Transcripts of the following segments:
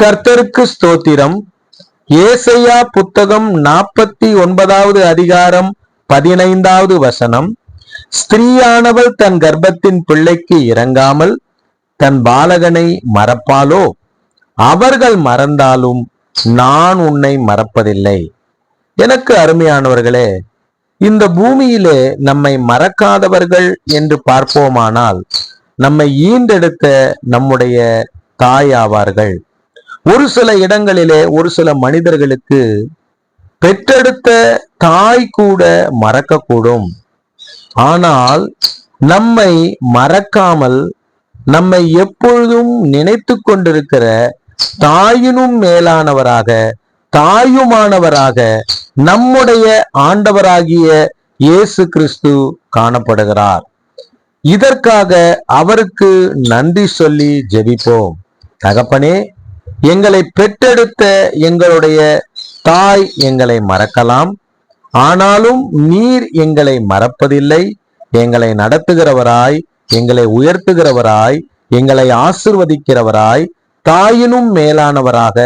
கர்த்தருக்கு ஸ்தோத்திரம். ஏசையா புத்தகம் நாற்பத்தி ஒன்பதாவது அதிகாரம் பதினைந்தாவது வசனம். ஸ்திரீயானவள் தன் கர்ப்பத்தின் பிள்ளைக்கு இறங்காமல் தன் பாலகனை மறப்பாலோ அவர்கள் மறந்தாலும் நான் உன்னை மறப்பதில்லை. எனக்கு அருமையானவர்களே இந்த பூமியிலே நம்மை மறக்காதவர்கள் என்று பார்ப்போமானால் நம்மை ஈண்டெடுத்த நம்முடைய தாய் ஆவார்கள். ஒரு சில இடங்களிலே ஒரு சில மனிதர்களுக்கு பெற்றெடுத்த தாய் கூட மறக்கக்கூடும். ஆனால் நம்மை மறக்காமல் நம்மை எப்பொழுதும் நினைத்து கொண்டிருக்கிற தாயினும் மேலானவராக தாயுமானவராக நம்முடைய ஆண்டவராகிய இயேசு கிறிஸ்து காணப்படுகிறார். இதற்காக அவருக்கு நன்றி சொல்லி ஜெபிப்போம். தகப்பனே எங்களை பெற்றெடுத்த எங்களுடைய தாய் எங்களை மறக்கலாம். ஆனாலும் நீர் எங்களை மறப்பதில்லை. எங்களை நடத்துகிறவராய் எங்களை உயர்த்துகிறவராய் எங்களை ஆசிர்வதிக்கிறவராய் தாயினும் மேலானவராக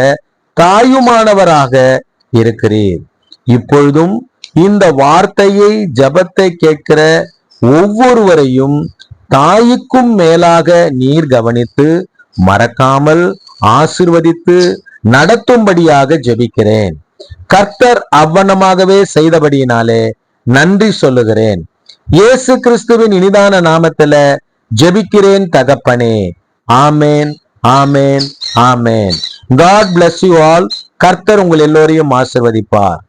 தாயுமானவராக இருக்கிறீர். இப்பொழுதும் இந்த வார்த்தையை ஜபத்தை கேட்கிற ஒவ்வொருவரையும் தாய்க்கும் மேலாக நீர் கவனித்து மறக்காமல் ஆசிர்வதித்து நடத்தும்படியாக ஜெபிக்கிறேன். கர்த்தர் அவ்வனமாகவே செய்தபடியினாலே நன்றி சொல்லுகிறேன். இயேசு கிறிஸ்துவின் இனிதான நாமத்துல ஜெபிக்கிறேன் தகப்பனே. ஆமேன் ஆமேன் ஆமேன். காட் பிளஸ் யூ ஆல் கர்த்தர் உங்கள் எல்லோரையும் ஆசிர்வதிப்பார்.